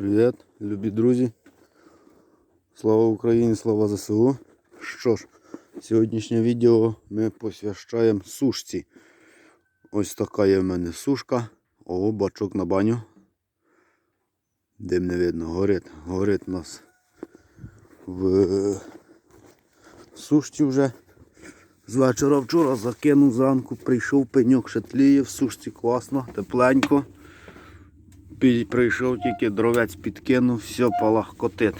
Привіт, любі друзі. Слава Україні, слава ЗСУ. Що ж, сьогоднішнє відео ми посвящаємо сушці. Ось така є в мене сушка. О, бачок на баню. Дим не видно, горить. Горить у нас в сушці вже. З вечора вчора закинув зранку, прийшов пеньок ще тліє, в сушці класно, тепленько. Прийшов тільки дровець підкинув, все палахкотить.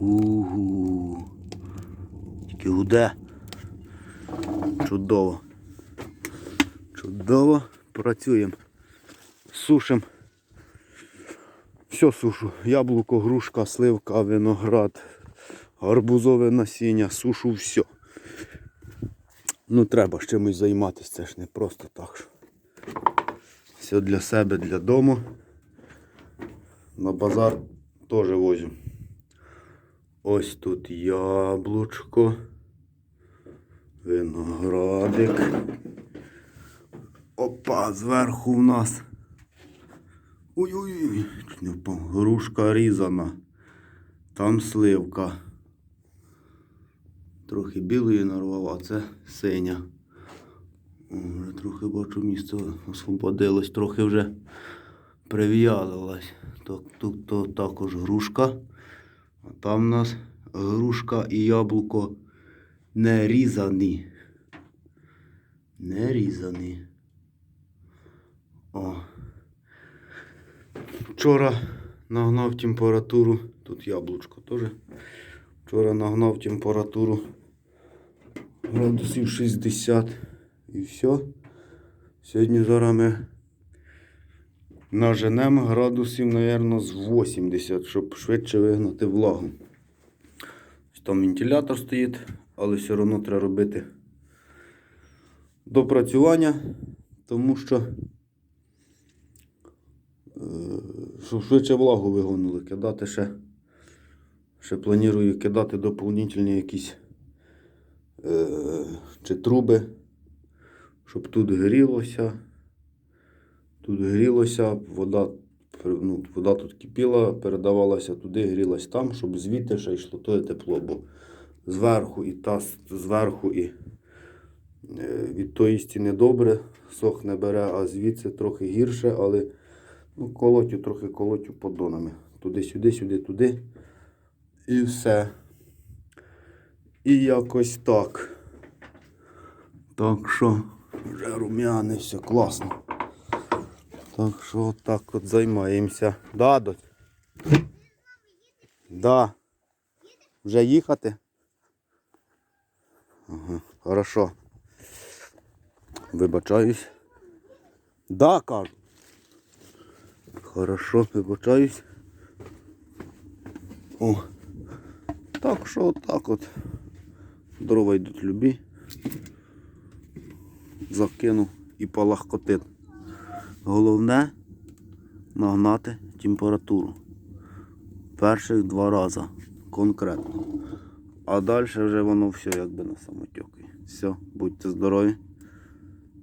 Угу. Тільки гуде. Чудово. Чудово. Працюємо. Сушим. Все сушу. Яблуко, грушка, сливка, виноград, гарбузове насіння, сушу все. Ну треба ж чимось займатися, це ж не просто так. Все для себе, для дому. На базар теж возю. Ось тут яблучко, виноградик. Опа, зверху в нас. Ой-ой-ой, не впав. Грушка різана. Там сливка. Трохи білої нарвав, а це синя. Вже трохи бачу місце освободилось, трохи вже прив'ялилось. Так, тут то також грушка. А там у нас грушка і яблуко не різані. Не різані. О. Вчора нагнав температуру. Тут яблучко теж. Вчора нагнав температуру градусів 60 і все. Сьогодні зараз ми наженемо градусів, мабуть, з 80, щоб швидше вигнати влагу. Там вентилятор стоїть, але все одно треба робити допрацювання, тому що е, щоб швидше влагу вигонили, кидати ще. Ще планую кидати доповнительні якісь е, чи труби, щоб тут грілося. Тут грілося, вода, ну, вода тут кипіла, передавалася туди, грілась там, щоб звідти ще йшло то тепло, бо зверху і та зверху і е, від тої стіни добре, сох не бере, а звідси трохи гірше, але ну, колотю трохи колотю поддонами. Туди-сюди, сюди, туди. І все. І якось так. Так що вже рум'яне, все класно. Так що отак от займаємося. Да, доть? Да. Вже їхати? Ага, хорошо. Вибачаюсь. Да, кажу. Хорошо, вибачаюсь. О. Так що отак от. Дрова йдуть любі. Закинув і палахкотит. Головне нагнати температуру. Перших два рази конкретно. А далі вже воно все якби на самотьоки. Все, будьте здорові.